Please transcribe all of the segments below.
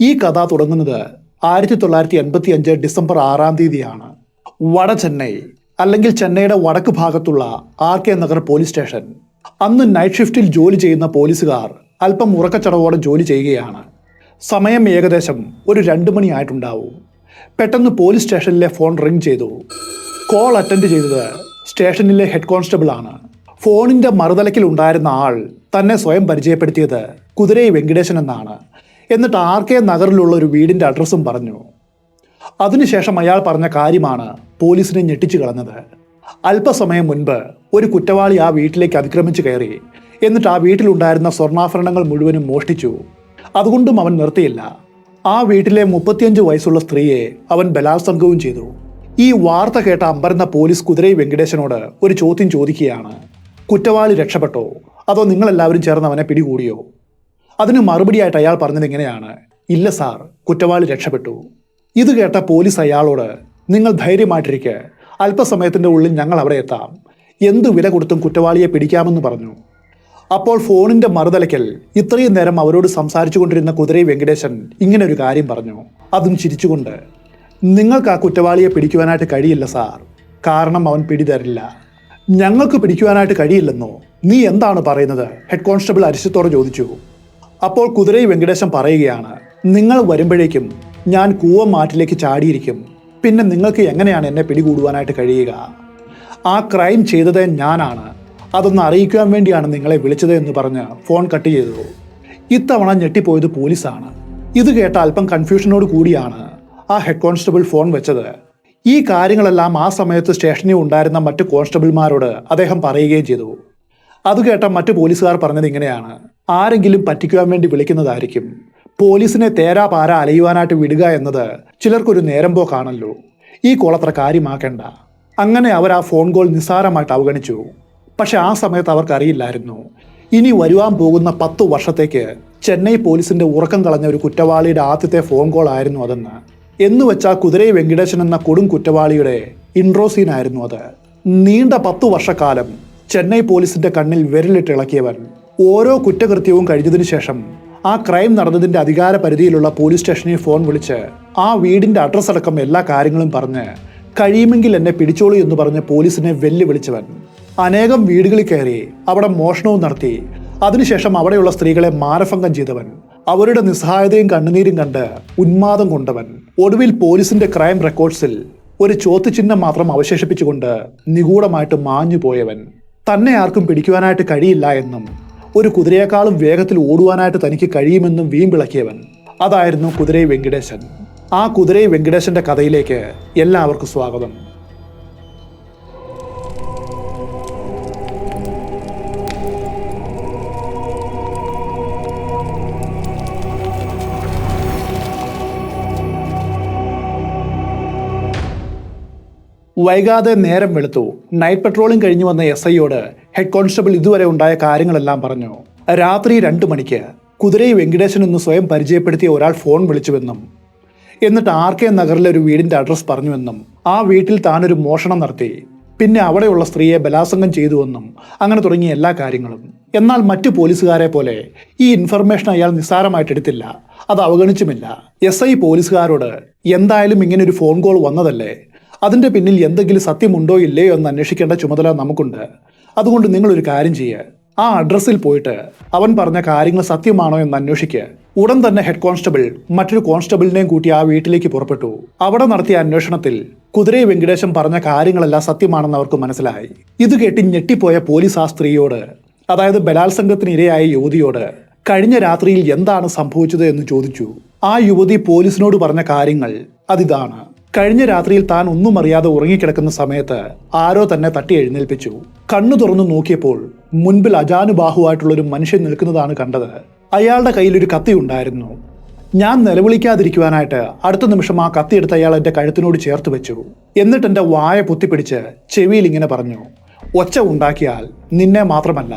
ഈ കഥ തുടങ്ങുന്നത് ആയിരത്തി തൊള്ളായിരത്തി എൺപത്തി അഞ്ച് ഡിസംബർ ആറാം തീയതിയാണ്. വട ചെന്നൈ അല്ലെങ്കിൽ ചെന്നൈയുടെ വടക്ക് ഭാഗത്തുള്ള R K Nagar police station. അന്ന് നൈറ്റ് ഷിഫ്റ്റിൽ ജോലി ചെയ്യുന്ന പോലീസുകാർ അല്പം ഉറക്കച്ചടവോടെ ജോലി ചെയ്യുകയാണ്. സമയം ഏകദേശം ഒരു രണ്ട് മണിയായിട്ടുണ്ടാവും പെട്ടെന്ന് പോലീസ് സ്റ്റേഷനിലെ ഫോൺ റിംഗ് ചെയ്തു. കോൾ അറ്റൻഡ് ചെയ്തത് സ്റ്റേഷനിലെ ഹെഡ് കോൺസ്റ്റബിൾ ആണ്. ഫോണിന്റെ മറുതലക്കിൽ ഉണ്ടായിരുന്ന ആൾ തന്നെ സ്വയം പരിചയപ്പെടുത്തിയത് കുതിരൈ വെങ്കടേശൻ എന്നാണ്. എന്നിട്ട് ആർ കെ നഗറിലുള്ള ഒരു വീടിന്റെ അഡ്രസ്സും പറഞ്ഞു. അതിനുശേഷം അയാൾ പറഞ്ഞ കാര്യമാണ് പോലീസിനെ ഞെട്ടിച്ചു കളഞ്ഞത്. അല്പസമയം മുൻപ് ഒരു കുറ്റവാളി ആ വീട്ടിലേക്ക് അതിക്രമിച്ചു കയറി. എന്നിട്ട് ആ വീട്ടിലുണ്ടായിരുന്ന സ്വർണാഭരണങ്ങൾ മുഴുവനും മോഷ്ടിച്ചു. അതുകൊണ്ടും അവൻ നിർത്തിയില്ല. ആ വീട്ടിലെ മുപ്പത്തിയഞ്ച് വയസ്സുള്ള സ്ത്രീയെ അവൻ ബലാത്സംഗവും ചെയ്തു. ഈ വാർത്ത കേട്ട അമ്പരന്ന പോലീസ് കുതിരൈ വെങ്കടേശനോട് ഒരു ചോദ്യം ചോദിക്കുകയാണ്. കുറ്റവാളി രക്ഷപ്പെട്ടോ? അതോ നിങ്ങളെല്ലാവരും ചേർന്ന് അവനെ പിടികൂടിയോ? അതിന് മറുപടിയായിട്ട് അയാൾ പറഞ്ഞത് ഇങ്ങനെയാണ്. ഇല്ല സാർ കുറ്റവാളി രക്ഷപ്പെട്ടു. ഇത് കേട്ട പോലീസ് അയാളോട് നിങ്ങൾ ധൈര്യമായിട്ടിരിക്കെ അല്പസമയത്തിന്റെ ഉള്ളിൽ ഞങ്ങൾ അവിടെ എത്താം. എന്ത് വില കൊടുത്തും കുറ്റവാളിയെ പിടിക്കാമെന്ന് പറഞ്ഞു. അപ്പോൾ ഫോണിന്റെ മറുതലയ്ക്കൽ ഇത്രയും നേരം അവരോട് സംസാരിച്ചു കൊണ്ടിരുന്ന കുതിരൈ വെങ്കടേശൻ ഇങ്ങനെ ഒരു കാര്യം പറഞ്ഞു. അതും ചിരിച്ചുകൊണ്ട് നിങ്ങൾക്ക് ആ കുറ്റവാളിയെ പിടിക്കുവാനായിട്ട് കഴിയില്ല സാർ. കാരണം അവൻ പിടിതരില്ല. ഞങ്ങൾക്ക് പിടിക്കുവാനായിട്ട് കഴിയില്ലെന്നോ? നീ എന്താണ് പറയുന്നത്? ഹെഡ് കോൺസ്റ്റബിൾ അരിശത്തോടെ ചോദിച്ചു. അപ്പോൾ കുതിരൈ വെങ്കടേശൻ പറയുകയാണ് നിങ്ങൾ വരുമ്പോഴേക്കും ഞാൻ കൂവമാറ്റിലേക്ക് ചാടിയിരിക്കും. പിന്നെ നിങ്ങൾക്ക് എങ്ങനെയാണ് എന്നെ പിടികൂടുവാനായിട്ട് കഴിയുക? ആ ക്രൈം ചെയ്തത് ഞാനാണ്. അതൊന്ന് അറിയിക്കാൻ വേണ്ടിയാണ് നിങ്ങളെ വിളിച്ചത് എന്ന് പറഞ്ഞ് ഫോൺ കട്ട് ചെയ്തു. ഇത്തവണ ഞെട്ടിപ്പോയത് പോലീസാണ്. ഇത് കേട്ട അല്പം കൺഫ്യൂഷനോട് കൂടിയാണ് ആ ഹെഡ് കോൺസ്റ്റബിൾ ഫോൺ വെച്ചത്. ഈ കാര്യങ്ങളെല്ലാം ആ സമയത്ത് സ്റ്റേഷനിൽ ഉണ്ടായിരുന്ന മറ്റ് കോൺസ്റ്റബിൾമാരോട് അദ്ദേഹം പറയുകയും ചെയ്തു. അത് കേട്ട മറ്റു പോലീസുകാർ പറഞ്ഞത് ഇങ്ങനെയാണ്. ആരെങ്കിലും പറ്റിക്കുവാൻ വേണ്ടി വിളിക്കുന്നതായിരിക്കും. പോലീസിനെ തേരാ പാര അലയുവാനായിട്ട് വിടുക എന്നത് ചിലർക്കൊരു നേരം പോക്കാണല്ലോ ഈ കോൾ അത്ര കാര്യമാക്കേണ്ട. അങ്ങനെ അവർ ആ ഫോൺ കോൾ നിസ്സാരമായിട്ട് അവഗണിച്ചു. പക്ഷെ ആ സമയത്ത് അവർക്കറിയില്ലായിരുന്നു. ഇനി വരുവാൻ പോകുന്ന പത്തു വർഷത്തേക്ക് ചെന്നൈ പോലീസിന്റെ ഉറക്കം കളഞ്ഞ ഒരു കുറ്റവാളിയുടെ ആദ്യത്തെ ഫോൺ കോൾ ആയിരുന്നു അതെന്ന്. എന്ന് വെച്ചാൽ കുതിരൈ വെങ്കടേശൻ എന്ന കൊടും കുറ്റവാളിയുടെ ഇൻട്രോ സീനായിരുന്നു അത്. നീണ്ട പത്തു വർഷക്കാലം ചെന്നൈ പോലീസിന്റെ കണ്ണിൽ വിരലിട്ട് ഇളക്കിയവൻ ഓരോ കുറ്റകൃത്യവും കഴിഞ്ഞതിനു ശേഷം ആ ക്രൈം നടന്നതിന്റെ അധികാര പരിധിയിലുള്ള പോലീസ് സ്റ്റേഷനിൽ ഫോൺ വിളിച്ച് ആ വീടിന്റെ അഡ്രസ് അടക്കം എല്ലാ കാര്യങ്ങളും പറഞ്ഞ് കഴിയുമെങ്കിൽ എന്നെ പിടിച്ചോളൂ എന്ന് പറഞ്ഞ് പോലീസിനെ വെല്ലുവിളിച്ചവൻ. അനേകം വീടുകളിൽ കയറി അവിടെ മോഷണവും നടത്തി അതിനുശേഷം അവിടെയുള്ള സ്ത്രീകളെ മാനഭംഗം ചെയ്തവൻ അവരുടെ നിസ്സഹായതയും കണ്ണുനീരും കണ്ട് ഉന്മാദം കൊണ്ടവൻ. ഒടുവിൽ പോലീസിന്റെ ക്രൈം റെക്കോർഡ്സിൽ ഒരു ചോദ്യചിഹ്നം മാത്രം അവശേഷിപ്പിച്ചുകൊണ്ട് നിഗൂഢമായിട്ട് മാഞ്ഞു പോയവൻ തന്നെ ആർക്കും പിടിക്കുവാനായിട്ട് കഴിയില്ല എന്നും ഒരു കുതിരയേക്കാളും വേഗത്തിൽ ഓടുവാനായിട്ട് തനിക്ക് കഴിയുമെന്നും വീമ്പിളക്കിയവൻ അതായിരുന്നു കുതിരൈ വെങ്കടേശൻ. ആ കുതിരൈ വെങ്കടേശന്റെ കഥയിലേക്ക് എല്ലാവർക്കും സ്വാഗതം. വൈകാതെ നേരം വെളുത്തു. നൈറ്റ് പെട്രോളിംഗ് കഴിഞ്ഞു വന്ന എസ് ഐയോട് ഹെഡ് കോൺസ്റ്റബിൾ ഇതുവരെ ഉണ്ടായ കാര്യങ്ങളെല്ലാം പറഞ്ഞു? രാത്രി രണ്ട് മണിക്ക് കുതിരയെ വെങ്കടേശൻ എന്ന് സ്വയം പരിചയപ്പെടുത്തിയ ഒരാൾ ഫോൺ വിളിച്ചുവെന്നും എന്നിട്ട് ആർ കെ നഗറിലെ ഒരു വീടിന്റെ അഡ്രസ് പറഞ്ഞുവെന്നും ആ വീട്ടിൽ താനൊരു മോഷണം നടത്തി പിന്നെ അവിടെയുള്ള സ്ത്രീയെ ബലാത്സംഗം ചെയ്തുവെന്നും അങ്ങനെ തുടങ്ങിയ എല്ലാ കാര്യങ്ങളും. എന്നാൽ മറ്റു പോലീസുകാരെ പോലെ ഈ ഇൻഫർമേഷൻ അയാൾ നിസ്സാരമായിട്ട് എടുത്തില്ല. അത് അവഗണിച്ചുമില്ല. എസ് ഐ പോലീസുകാരോട് എന്തായാലും ഇങ്ങനെ ഒരു ഫോൺ കോൾ വന്നതല്ലേ? അതിന്റെ പിന്നിൽ എന്തെങ്കിലും സത്യമുണ്ടോ ഇല്ലയോ എന്ന് അന്വേഷിക്കേണ്ട ചുമതല നമുക്കുണ്ട്. അതുകൊണ്ട് നിങ്ങളൊരു കാര്യം ചെയ്യുക ആ അഡ്രസ്സിൽ പോയിട്ട് അവൻ പറഞ്ഞ കാര്യങ്ങൾ സത്യമാണോ എന്ന് അന്വേഷിക്കുക ഉടൻ തന്നെ ഹെഡ് കോൺസ്റ്റബിൾ മറ്റൊരു കോൺസ്റ്റബിളിനെയും കൂട്ടി ആ വീട്ടിലേക്ക് പുറപ്പെട്ടു. അവിടെ നടത്തിയ അന്വേഷണത്തിൽ കുതിരയെ വെങ്കടേശൻ പറഞ്ഞ കാര്യങ്ങളെല്ലാം സത്യമാണെന്ന് അവർക്ക് മനസ്സിലായി. ഇത് കേട്ടി ഞെട്ടിപ്പോയ പോലീസ് ആ സ്ത്രീയോട് അതായത് ബലാത്സംഗത്തിന് ഇരയായ യുവതിയോട് കഴിഞ്ഞ രാത്രിയിൽ എന്താണ് സംഭവിച്ചത്? എന്ന് ചോദിച്ചു. ആ യുവതി പോലീസിനോട് പറഞ്ഞ കാര്യങ്ങൾ അതിതാണ്. കഴിഞ്ഞ രാത്രിയിൽ താൻ ഒന്നും അറിയാതെ ഉറങ്ങിക്കിടക്കുന്ന സമയത്ത് ആരോ തന്നെ തട്ടി എഴുന്നേൽപ്പിച്ചു. കണ്ണു തുറന്നു നോക്കിയപ്പോൾ മുൻപിൽ അജാനുബാഹുവായിട്ടുള്ള ഒരു മനുഷ്യൻ നിൽക്കുന്നതാണ് കണ്ടത്. അയാളുടെ കയ്യിൽ ഒരു കത്തി ഉണ്ടായിരുന്നു. ഞാൻ നിലവിളിക്കാതിരിക്കുവാനായിട്ട് അടുത്ത നിമിഷം ആ കത്തി എടുത്ത് അയാൾ എന്റെ കഴുത്തിനോട് ചേർത്ത് വെച്ചു. എന്നിട്ട് എന്റെ വായ പൊത്തിപ്പിടിച്ച് ചെവിയിൽ ഇങ്ങനെ പറഞ്ഞു ഒച്ച ഉണ്ടാക്കിയാൽ നിന്നെ മാത്രമല്ല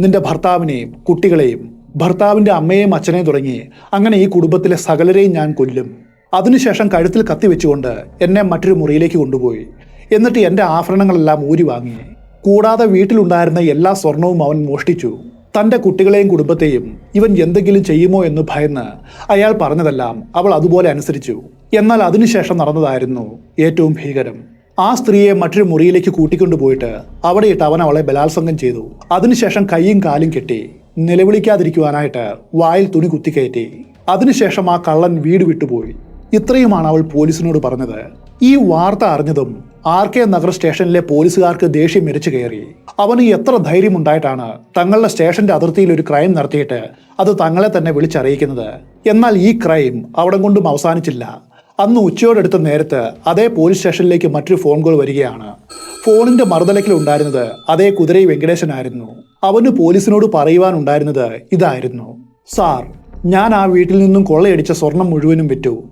നിന്റെ ഭർത്താവിനെയും കുട്ടികളെയും ഭർത്താവിന്റെ അമ്മയെയും അച്ഛനെയും തുടങ്ങി അങ്ങനെ ഈ കുടുംബത്തിലെ സകലരെയും ഞാൻ കൊല്ലും. അതിനുശേഷം കഴുത്തിൽ കത്തി വെച്ചുകൊണ്ട് എന്നെ മറ്റൊരു മുറിയിലേക്ക് കൊണ്ടുപോയി. എന്നിട്ട് എന്റെ ആഭരണങ്ങളെല്ലാം ഊരി വാങ്ങി. കൂടാതെ വീട്ടിലുണ്ടായിരുന്ന എല്ലാ സ്വർണവും അവൻ മോഷ്ടിച്ചു. തന്റെ കുട്ടികളെയും കുടുംബത്തെയും ഇവൻ എന്തെങ്കിലും ചെയ്യുമോ എന്ന് ഭയന്ന് അയാൾ പറഞ്ഞതെല്ലാം അവൾ അതുപോലെ അനുസരിച്ചു. എന്നാൽ അതിനുശേഷം നടന്നതായിരുന്നു ഏറ്റവും ഭീകരം. ആ സ്ത്രീയെ മറ്റൊരു മുറിയിലേക്ക് കൂട്ടിക്കൊണ്ടുപോയിട്ട് അവിടെയിട്ട് അവൻ അവളെ ബലാത്സംഗം ചെയ്തു. അതിനുശേഷം കൈയും കാലും കെട്ടി നിലവിളിക്കാതിരിക്കുവാനായിട്ട് വായിൽ തുണി കുത്തിക്കയറ്റി. അതിനുശേഷം ആ കള്ളൻ വീട് വിട്ടുപോയി. ഇത്രയുമാണ് അവൾ പോലീസിനോട് പറഞ്ഞത്. ഈ വാർത്ത അറിഞ്ഞതും ആർ കെ നഗർ സ്റ്റേഷനിലെ പോലീസുകാർക്ക് ദേഷ്യം മെരിച്ചു കയറി. അവന് എത്ര ധൈര്യമുണ്ടായിട്ടാണ് തങ്ങളുടെ സ്റ്റേഷന്റെ അതിർത്തിയിൽ ഒരു ക്രൈം നടത്തിയിട്ട് അത് തങ്ങളെ തന്നെ വിളിച്ചറിയിക്കുന്നത്. എന്നാൽ ഈ ക്രൈം അവിടെ കൊണ്ടും അവസാനിച്ചില്ല. അന്ന് ഉച്ചയോടെടുത്ത നേരത്ത് അതേ പോലീസ് സ്റ്റേഷനിലേക്ക് മറ്റൊരു ഫോൺ കോൾ വരികയാണ്. ഫോണിന്റെ മറുതലക്കിൽ ഉണ്ടായിരുന്നത് അതേ കുതിരൈ വെങ്കടേശനായിരുന്നു. അവന് പോലീസിനോട് പറയുവാനുണ്ടായിരുന്നത് ഇതായിരുന്നു. സാർ ഞാൻ ആ വീട്ടിൽ നിന്നും കൊള്ളയടിച്ച സ്വർണം മുഴുവനും വിറ്റു.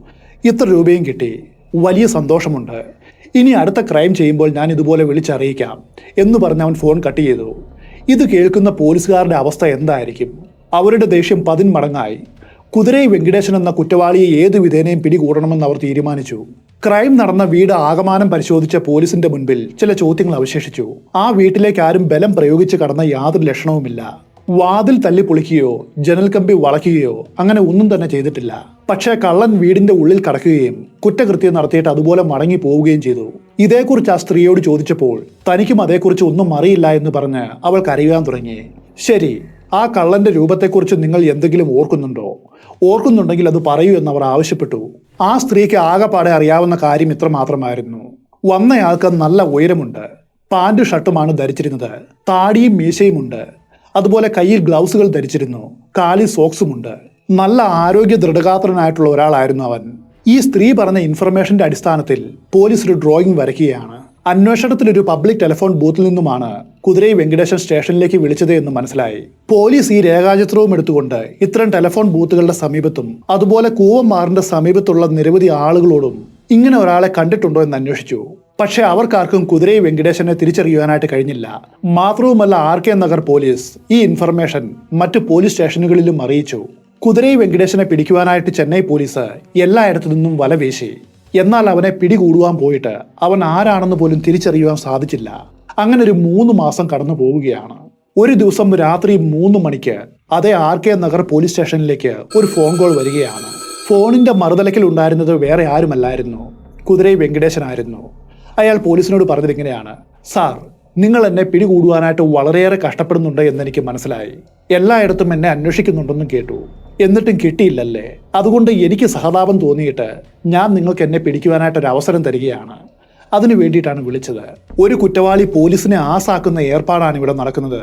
ഇത്ര രൂപയും കിട്ടി. വലിയ സന്തോഷമുണ്ട്. ഇനി അടുത്ത ക്രൈം ചെയ്യുമ്പോൾ ഞാൻ ഇതുപോലെ വിളിച്ചറിയിക്കാം എന്ന് പറഞ്ഞ് അവൻ ഫോൺ കട്ട് ചെയ്തു. ഇത് കേൾക്കുന്ന പോലീസുകാരുടെ അവസ്ഥ എന്തായിരിക്കും? അവരുടെ ദേഷ്യം പതിന്മടങ്ങായി. കുതിരൈ വെങ്കടേശൻ എന്ന കുറ്റവാളിയെ ഏത് വിധേനയും പിടികൂടണമെന്ന് അവർ തീരുമാനിച്ചു. ക്രൈം നടന്ന വീട് ആകമാനം പരിശോധിച്ച പോലീസിന്റെ മുൻപിൽ ചില ചോദ്യങ്ങൾ അവശേഷിച്ചു. ആ വീട്ടിലേക്ക് ആരും ബലം പ്രയോഗിച്ച് കടന്ന യാതൊരു ലക്ഷണവുമില്ല. വാതിൽ തല്ലി പൊളിക്കുകയോ ജനൽ കമ്പി വളയ്ക്കുകയോ അങ്ങനെ ഒന്നും തന്നെ ചെയ്തിട്ടില്ല. പക്ഷേ കള്ളൻ വീടിന്റെ ഉള്ളിൽ കടക്കുകയും കുറ്റകൃത്യം നടത്തിയിട്ട് അതുപോലെ മടങ്ങി പോവുകയും ചെയ്തു. ഇതേക്കുറിച്ച് ആ സ്ത്രീയോട് ചോദിച്ചപ്പോൾ തനിക്കും അതേക്കുറിച്ച് ഒന്നും അറിയില്ല എന്ന് പറഞ്ഞ് അവൾ കരയുവാൻ തുടങ്ങി. ശരി ആ കള്ളന്റെ രൂപത്തെക്കുറിച്ച് നിങ്ങൾ എന്തെങ്കിലും ഓർക്കുന്നുണ്ടോ? ഓർക്കുന്നുണ്ടെങ്കിൽ അത് പറയൂ എന്ന് അവർ ആവശ്യപ്പെട്ടു. ആ സ്ത്രീക്ക് ആകെപ്പാടെ അറിയാവുന്ന കാര്യം ഇത്ര മാത്രമായിരുന്നു. വന്നയാൾക്ക് നല്ല ഉയരമുണ്ട്. പാന്റ് ഷർട്ടുമാണ് ധരിച്ചിരുന്നത്. താടിയും മീശയുമുണ്ട്. അതുപോലെ കയ്യിൽ ഗ്ലൗസുകൾ ധരിച്ചിരുന്നു. കാലിൽ സോക്സുമുണ്ട്. നല്ല ആരോഗ്യ ദൃഢഗാത്രനായിട്ടുള്ള ഒരാളായിരുന്നു അവൻ. ഈ സ്ത്രീ പറഞ്ഞ ഇൻഫർമേഷന്റെ അടിസ്ഥാനത്തിൽ പോലീസ് ഒരു ഡ്രോയിങ് വരയ്ക്കുകയാണ്. അന്വേഷണത്തിൽ ഒരു പബ്ലിക് ടെലിഫോൺ ബൂത്തിൽ നിന്നുമാണ് കുതിരൈ വെങ്കടേശൻ സ്റ്റേഷനിലേക്ക് വിളിച്ചത് എന്ന് മനസ്സിലായി. പോലീസ് ഈ രേഖാചിത്രവും എടുത്തുകൊണ്ട് ഇത്തരം ടെലിഫോൺ ബൂത്തുകളുടെ സമീപത്തും അതുപോലെ കൂവമാറിന്റെ സമീപത്തുള്ള നിരവധി ആളുകളോടും ഇങ്ങനെ ഒരാളെ കണ്ടിട്ടുണ്ടോ എന്ന് അന്വേഷിച്ചു. പക്ഷെ അവർക്കാർക്കും കുതിരൈ വെങ്കടേശനെ തിരിച്ചറിയുവാനായിട്ട് കഴിഞ്ഞില്ല. മാത്രവുമല്ല ആർ കെ നഗർ പോലീസ് ഈ ഇൻഫർമേഷൻ മറ്റു പോലീസ് സ്റ്റേഷനുകളിലും അറിയിച്ചു. കുതിരൈ വെങ്കടേശനെ പിടിക്കുവാനായിട്ട് ചെന്നൈ പോലീസ് എല്ലായിടത്തു നിന്നും വല വീശി. എന്നാൽ അവനെ പിടികൂടുവാൻ പോയിട്ട് അവൻ ആരാണെന്ന് പോലും തിരിച്ചറിയുവാൻ സാധിച്ചില്ല. അങ്ങനെ ഒരു മൂന്ന് മാസം കടന്നു പോവുകയാണ്. ഒരു ദിവസം രാത്രി മൂന്ന് മണിക്ക് അതേ ആർ കെ നഗർ പോലീസ് സ്റ്റേഷനിലേക്ക് ഒരു ഫോൺ കോൾ വരികയാണ്. ഫോണിന്റെ മറുതലക്കിൽ ഉണ്ടായിരുന്നത് വേറെ ആരുമല്ലായിരുന്നു. കുതിരൈ വെങ്കടേശനായിരുന്നു. അയാൾ പോലീസിനോട് പറഞ്ഞത് ഇങ്ങനെയാണ്. സാർ നിങ്ങൾ എന്നെ പിടികൂടുവാനായിട്ട് വളരെയേറെ കഷ്ടപ്പെടുന്നുണ്ട് എന്നെനിക്ക് മനസ്സിലായി. എല്ലായിടത്തും എന്നെ അന്വേഷിക്കുന്നുണ്ടെന്നും കേട്ടു. എന്നിട്ടും കിട്ടിയില്ലല്ലേ? അതുകൊണ്ട് എനിക്ക് സഹതാപം തോന്നിയിട്ട് ഞാൻ നിങ്ങൾക്ക് എന്നെ പിടിക്കുവാനായിട്ട് ഒരു അവസരം തരികയാണ്. അതിനു വേണ്ടിയിട്ടാണ് വിളിച്ചത്. ഒരു കുറ്റവാളി പോലീസിനെ ആസാക്കുന്ന ഏർപ്പാടാണ് ഇവിടെ നടക്കുന്നത്.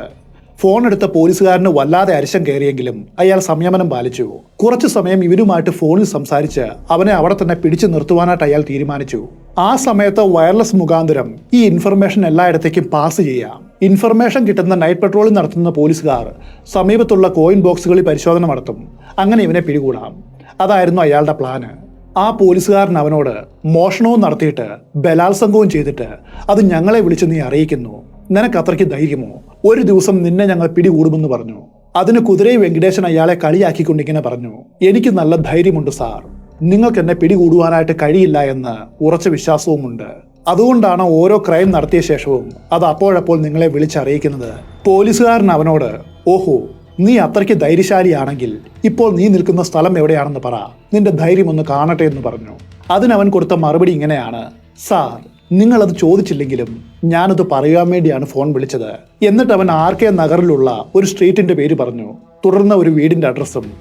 ഫോൺ എടുത്ത പോലീസുകാരന് വല്ലാതെ അരിശം കയറിയെങ്കിലും അയാൾ സംയമനം പാലിച്ചു. കുറച്ചു സമയം ഇവരുമായിട്ട് ഫോണിൽ സംസാരിച്ച് അവനെ അവിടെ തന്നെ പിടിച്ചു നിർത്തുവാനായിട്ട് അയാൾ തീരുമാനിച്ചു. ആ സമയത്ത് വയർലെസ് മുഖാന്തരം ഈ ഇൻഫർമേഷൻ എല്ലായിടത്തേക്കും പാസ് ചെയ്യാം. ഇൻഫർമേഷൻ കിട്ടുന്ന നൈറ്റ് പെട്രോളിംഗ് നടത്തുന്ന പോലീസുകാർ സമീപത്തുള്ള കോയിൻ ബോക്സുകളിൽ പരിശോധന നടത്തും. അങ്ങനെ ഇവനെ പിടികൂടാം. അതായിരുന്നു അയാളുടെ പ്ലാന്. ആ പോലീസുകാരൻ അവനോട് മോഷണവും നടത്തിയിട്ട് ബലാത്സംഗവും ചെയ്തിട്ട് അത് ഞങ്ങളെ വിളിച്ച് നീ അറിയിക്കുന്നു. നിനക്ക് അത്രയ്ക്ക് ധൈര്യമോ? ഒരു ദിവസം നിന്നെ ഞങ്ങൾ പിടികൂടുമെന്ന് പറഞ്ഞു. അതിന് കുതിരൈ വെങ്കടേശൻ അയാളെ കളിയാക്കിക്കൊണ്ടിങ്ങനെ പറഞ്ഞു. എനിക്ക് നല്ല ധൈര്യമുണ്ട് സാർ. നിങ്ങൾക്ക് എന്നെ പിടികൂടുവാനായിട്ട് കഴിയില്ല എന്ന് ഉറച്ച വിശ്വാസവുമുണ്ട്. അതുകൊണ്ടാണ് ഓരോ ക്രൈം നടത്തിയ ശേഷവും അത് അപ്പോഴപ്പോൾ നിങ്ങളെ വിളിച്ചറിയിക്കുന്നത്. പോലീസുകാരൻ അവനോട് ഓഹോ നീ അത്രയ്ക്ക് ധൈര്യശാലിയാണെങ്കിൽ ഇപ്പോൾ നീ നിൽക്കുന്ന സ്ഥലം എവിടെയാണെന്ന് പറ. നിന്റെ ധൈര്യം ഒന്ന് കാണട്ടെ എന്ന് പറഞ്ഞു. അതിനവൻ കൊടുത്ത മറുപടി ഇങ്ങനെയാണ്. സാർ നിങ്ങളത് ചോദിച്ചില്ലെങ്കിലും ഞാനത് പറയാൻ വേണ്ടിയാണ് ഫോൺ വിളിച്ചത്. എന്നിട്ട് അവൻ ആർ കെ നഗറിലുള്ള ഒരു സ്ട്രീറ്റിന്റെ പേര് പറഞ്ഞു. തുടർന്ന് ഒരു വീടിന്റെ അഡ്രസ്സും.